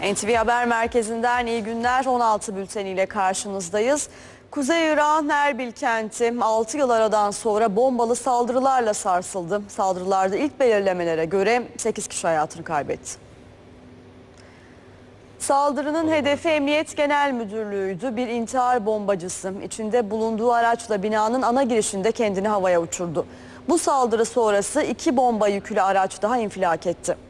NTV Haber Merkezi'nden iyi günler 16 bülteniyle karşınızdayız. Kuzey Irak'ın Erbil kenti 6 yıl aradan sonra bombalı saldırılarla sarsıldı. Saldırılarda ilk belirlemelere göre 8 kişi hayatını kaybetti. Saldırının hedefi Emniyet Genel Müdürlüğü'ydü. Bir intihar bombacısı içinde bulunduğu araçla binanın ana girişinde kendini havaya uçurdu. Bu saldırı sonrası iki bomba yüklü araç daha infilak etti.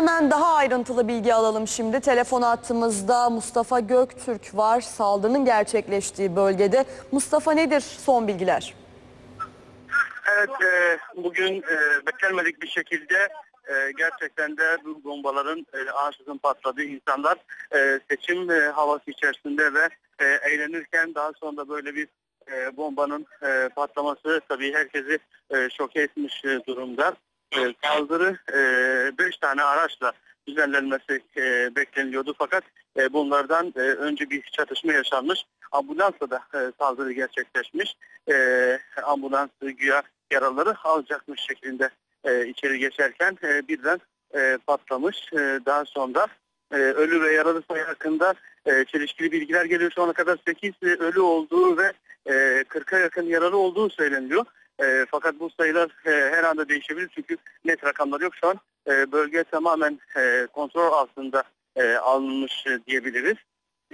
Hemen daha ayrıntılı bilgi alalım şimdi. Telefon hattımızda Mustafa Göktürk var. Saldırının gerçekleştiği bölgede. Mustafa nedir son bilgiler? Evet, e, bugün e, beklenmedik bir şekilde e, gerçekten de bu bombaların e, ansızın patladığı insanlar e, seçim e, havası içerisinde ve e, eğlenirken daha sonra böyle bir e, bombanın e, patlaması tabii herkesi e, şoke etmiş e, durumda. E, saldırı 5 tane araçla düzenlenmesi e, bekleniliyordu fakat e, bunlardan e, önce bir çatışma yaşanmış. Ambulansla da e, saldırı gerçekleşmiş. E, ambulans güya yaraları alacakmış şeklinde e, içeri geçerken e, birden e, patlamış. E, daha sonra e, ölü ve yaralı sayı hakkında e, çelişkili bilgiler geliyor. Şu ana kadar 8 ölü olduğu ve e, 40'a yakın yaralı olduğu söyleniyor. E, fakat bu sayılar e, her anda değişebilir çünkü net rakamlar yok şu an. E, bölge tamamen e, kontrol altında e, alınmış e, diyebiliriz.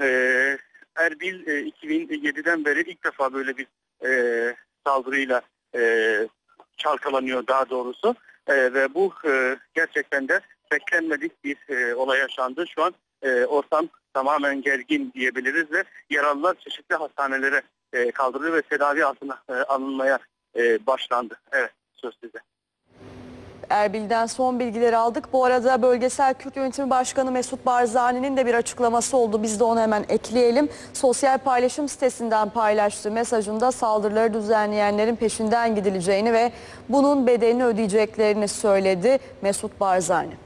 E, Erbil e, 2007'den beri ilk defa böyle bir e, saldırıyla e, çalkalanıyor daha doğrusu. E, ve bu e, gerçekten de beklenmedik bir e, olay yaşandı. Şu an e, ortam tamamen gergin diyebiliriz ve yaralılar çeşitli hastanelere e, kaldırılıyor ve tedavi altına e, alınmaya e, başlandı. Evet söz size. Erbil'den son bilgileri aldık. Bu arada Bölgesel Kürt Yönetimi Başkanı Mesut Barzani'nin de bir açıklaması oldu. Biz de onu hemen ekleyelim. Sosyal paylaşım sitesinden paylaştığı mesajında saldırıları düzenleyenlerin peşinden gidileceğini ve bunun bedelini ödeyeceklerini söyledi Mesut Barzani.